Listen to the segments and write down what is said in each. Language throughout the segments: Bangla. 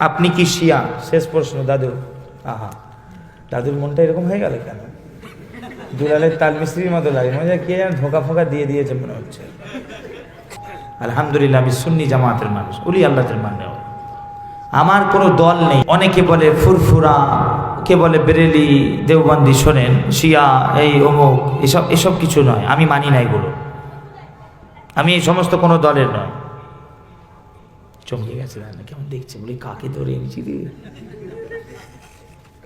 আপনি কি শিয়া? শেষ প্রশ্ন, দাদু। আহা, দাদুর মনটা এরকম হয়ে গেল কেন? দুলালের তাল মিস্ত্রির মতো লাগে, মনে হয় কে ধোকা ফোকা দিয়ে দিয়েছে মনে হচ্ছে। আলহামদুলিল্লাহ, আমি সুন্নি জামাতের মানুষ উলি আল্লাহের মানে আমার কোনো দল নেই। অনেকে বলে ফুরফুরা, কে বলে বেরেলি, দেওবন্দি শোনেন, শিয়া, এই, অমুক, এসব এসব কিছু নয়। আমি মানি নাই এগুলো। আমি এই সমস্ত কোনো দলের নয়। চমকে গেছে, না কেমন দেখছে? বলি, কাকে ধরে এনেছি রে?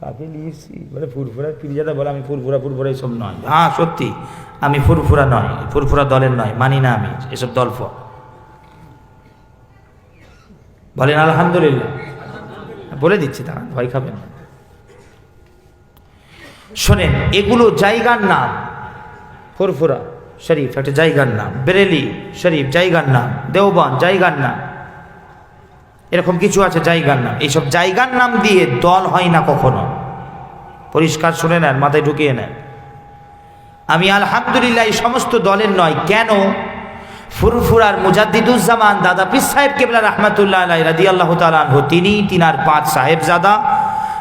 কাকে নিয়েছি বলে, ফুরফুরা পিরিজাদা, বলে, আমি ফুরফুরা ফুরফুরা এসব নয়। হ্যাঁ সত্যি? আমি ফুরফুরা নয়, ফুরফুরা দলের নয়, মানি না আমি, এসব দল ফ। বলেন, আলহামদুলিল্লাহ। বলে দিচ্ছি তারা ভয় খাবেন না। শোনেন, এগুলো জায়গার নাম। ফুরফুরা শরীফ, একটা জায়গার নাম। বেরেলি শরীফ, জায়গার নাম। দেওবান জায়গার নাম। এরকম কিছু আছে জায়গার নাম। এইসব জায়গার নাম দিয়ে দল হয় না কখনো। পরিষ্কার শুনে নেন, মাথায় ঢুকিয়ে নেন। আমি আলহামদুলিল্লাহ এই সমস্ত দলের নয়, কেন? ফুরফুরার মুজাদ্দিদুজ্জামান দাদা পিস সাহেব কেবলা রহমতুল্লাহ আলাই রাদি আল্লাহ তালহ তিনি তিনার পাঁচ সাহেবজাদা,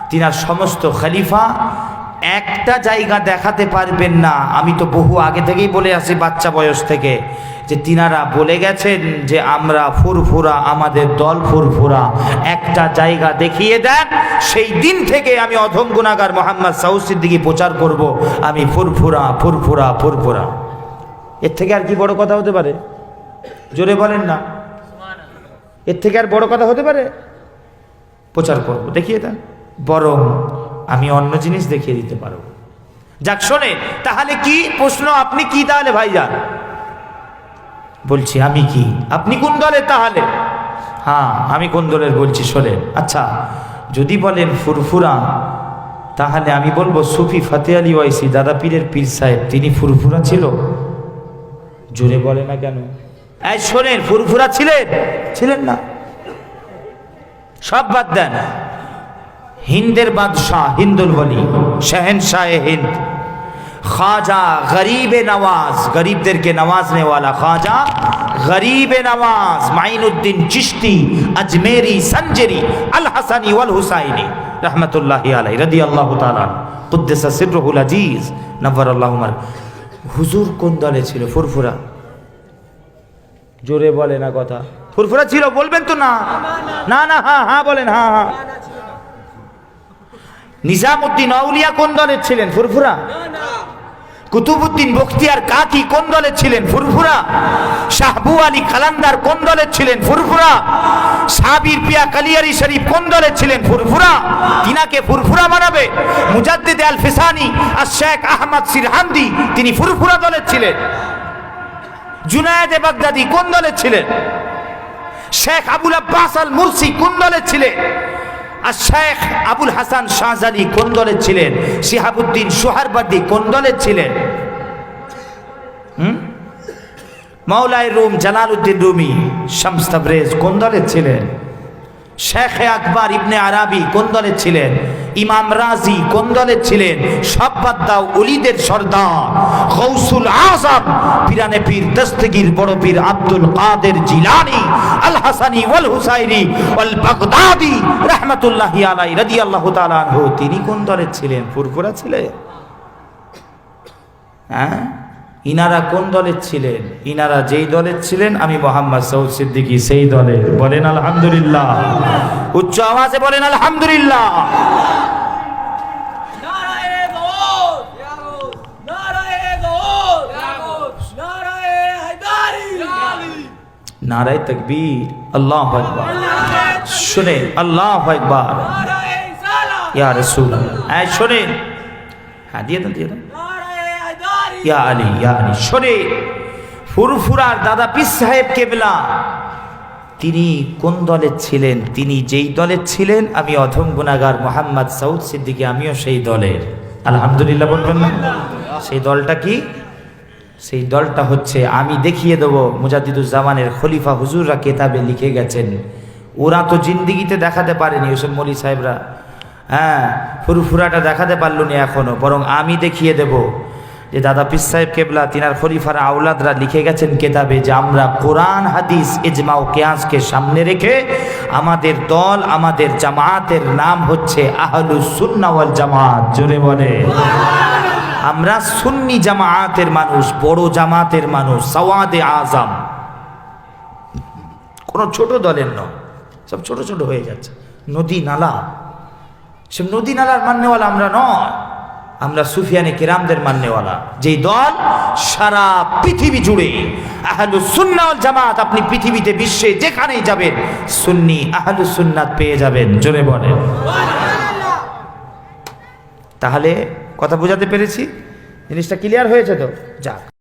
তিনার সমস্ত খলিফা একটা জায়গা দেখাতে পারবেন না। আমি তো বহু আগে থেকেই বলে আসি বাচ্চা বয়স থেকে, যে তিনারা বলে গেছেন যে আমরা ফুরফুরা, আমাদের দল ফুরফুরা। একটা জায়গা দেখিয়ে দেন, সেই দিন থেকে আমি অধম গুণাগার মোহাম্মদ সাউসির দিকে প্রচার করব, আমি ফুরফুরা ফুরফুরা ফুরফুরা। এর থেকে আর কি বড় কথা হতে পারে? জোরে বলেন না। এর থেকে আর বড় কথা হতে পারে? প্রচার করব, দেখিয়ে দেন। বরং আমি অন্য জিনিস দেখিয়ে দিতে পারব যাক, শোনে, তাহলে কি প্রশ্ন? আপনি কি তাহলে, ভাইজান? বলছি, আমি কি? আপনি কোন দলের তাহলে? হ্যাঁ আমি কোন দলের বলছি, শোনেন। আচ্ছা যদি বলেন ফুরফুরা, তাহলে আমি বলব সুফি ফাতে আলী ওয়াইসি, দাদা পীরের পীর সাহেব, তিনি ফুরফুরা ছিল? জোরে বলে না কেন? শোনেন, ফুরফুরা ছিলেন? ছিলেন না। সব বাদ দেন। হিন্দের বাদশাহ, হিন্দুল বলি শাহেনশাহ হিন্দ। খাজা গরিবে নওয়াজ, গরিবদেরকে নওয়াজ নেওয়ালা খাজা গরিবে নওয়াজ, মাইনুদ্দিন চিশতি, আজমেরি, সঞ্জেরি, আল হাসানি ওয়াল হুসাইনি, রহমতুল্লাহ আলাই রদি আল্লাহ তালা কুদ্দেসা সিররুল আজিজ নব্বর আল্লাহ হুজুর কোন দলে ছিল? ফুরফুরা। জোরে বলে না কথা। ফুরফুরা ছিল? বলবেন তো না। না না হ্যাঁ হ্যাঁ বলেন হ্যাঁ হ্যাঁ। নিজামুদ্দিন আউলিয়া কোন দলের ছিলেন? ফুরফুরা? কুতুবুদ্দিন বখতিয়ার কাকি কোন দলের ছিলেন? ফুরফুরা? শাহবু আলী খালান্দার কোন দলের ছিলেন? ফুরফুরা? সাবির পিয়া কালিয়ারি শরীফ কোন দলের ছিলেন? ফুরফুরা? তিনাকে ফুরফুরা বানাবে মুজাদ্দিদ আল ফিসানি আর শেখ আহমদ সিরহান্দি তিনি ফুরফুরা দলের ছিলেন। জুনায়েদে বাগদাদি কোন দলের ছিলেন? Sheikh Abul Abbas al Mursi কোন দলের ছিলেন? আর শেখ আবুল হাসান শাহজালি কোন দলের ছিলেন? শিহাবুদ্দিন সোহারবার্দি কোন দলের ছিলেন? মাওলায় Rum Jalal Uddin Rumi, Shams Tabrez কোন দলের ছিলেন? শেখ আকবর ইবনে আরাবি কোন দলের ছিলেন? ইমাম রাজি কোন দলের ছিলেন? সব বাদ দাও অলিদের সর্দার, গৌসুল আজম, পিরানে পীর, দস্তগীর বড় পীর আব্দুল কাদের জিলানি আল হাসানি ওয়াল হুসাইনি ওয়াল বাগদাদি তিনি কোন দলের ছিলেন? ফুরফুরা ছিলেন? হ্যাঁ? ইনারা কোন দলের ছিলেন? ইনারা যেই দলের ছিলেন? আমি মোহাম্মদ সৌদ সিদ্দিকী সেই দলের। বলেন আলহামদুলিল্লাহ। উচ্চ আওয়াজে বলেন আলহামদুলিল্লাহ নারায়ে গৌস নারায়ে গৌস নারায়ে হায়দারি নারায় তকবীর, আল্লাহ আকবার। শুনেন, আল্লাহ সালাম ইয়া রসুল হ্যাঁ শোনেন। হ্যাঁ দিয়ে দেন দিয়ে দেন। ইয়া আলী ইয়া আলী শোনে ফুরফুরার দাদা পিস সাহেব কেবলা। তিনি কোন দলের ছিলেন? তিনি যেই দলের ছিলেন, আমি অধম গুনাগার মোহাম্মদ সৌদ সিদ্দিকী, আমিও সেই দলের। আলহামদুলিল্লাহ বলবেন না? সেই দলটা কি? সেই দলটা হচ্ছে, আমি দেখিয়ে দেবো মুজাদ্দিদুজ্জামানের খলিফা হুজুররা কেতাবে লিখে গেছেন। ওরা তো জিন্দিগিতে দেখাতে পারেনি ওসব মলি সাহেবরা। হ্যাঁ ফুরফুরাটা দেখাতে পারল না এখনও বরং আমি দেখিয়ে দেব। যে দাদা পিস সাহেব কেবলা, তিনার খলিফার আউলাদরা লিখে গেছেন কেতাবে যে, আমরা কোরআন, হাদিস, ইজমা ও কেয়াসকে সামনে রেখে আমাদের দল, আমাদের জামাতের নাম হচ্ছে আহলুস সুন্নাহ ওয়াল জামাত। জোরে বলে আমরা সুন্নি জামায়াতের মানুষ, বড় জামাতের মানুষ, সওয়াদে আজম। কোনো ছোট দলের নয়, সব ছোট ছোট হয়ে যাচ্ছে। নদী নালা। সে নদী নালার মান্যওয়ালা আমরা নয়, আমরা সুফিয়ানি কেরামদের মান্যওয়ালা। যেই দল সারা পৃথিবী জুড়ে আহলু সুন্নাল জামাত, আপনি পৃথিবীতে বিশ্বে যেখানেই যাবেন, সুন্নি আহলু সুন্নাত পেয়ে যাবেন, জোরে বলেন। তাহলে কথা বোঝাতে পেরেছি? জিনিসটা ক্লিয়ার হয়েছে তো? যাক।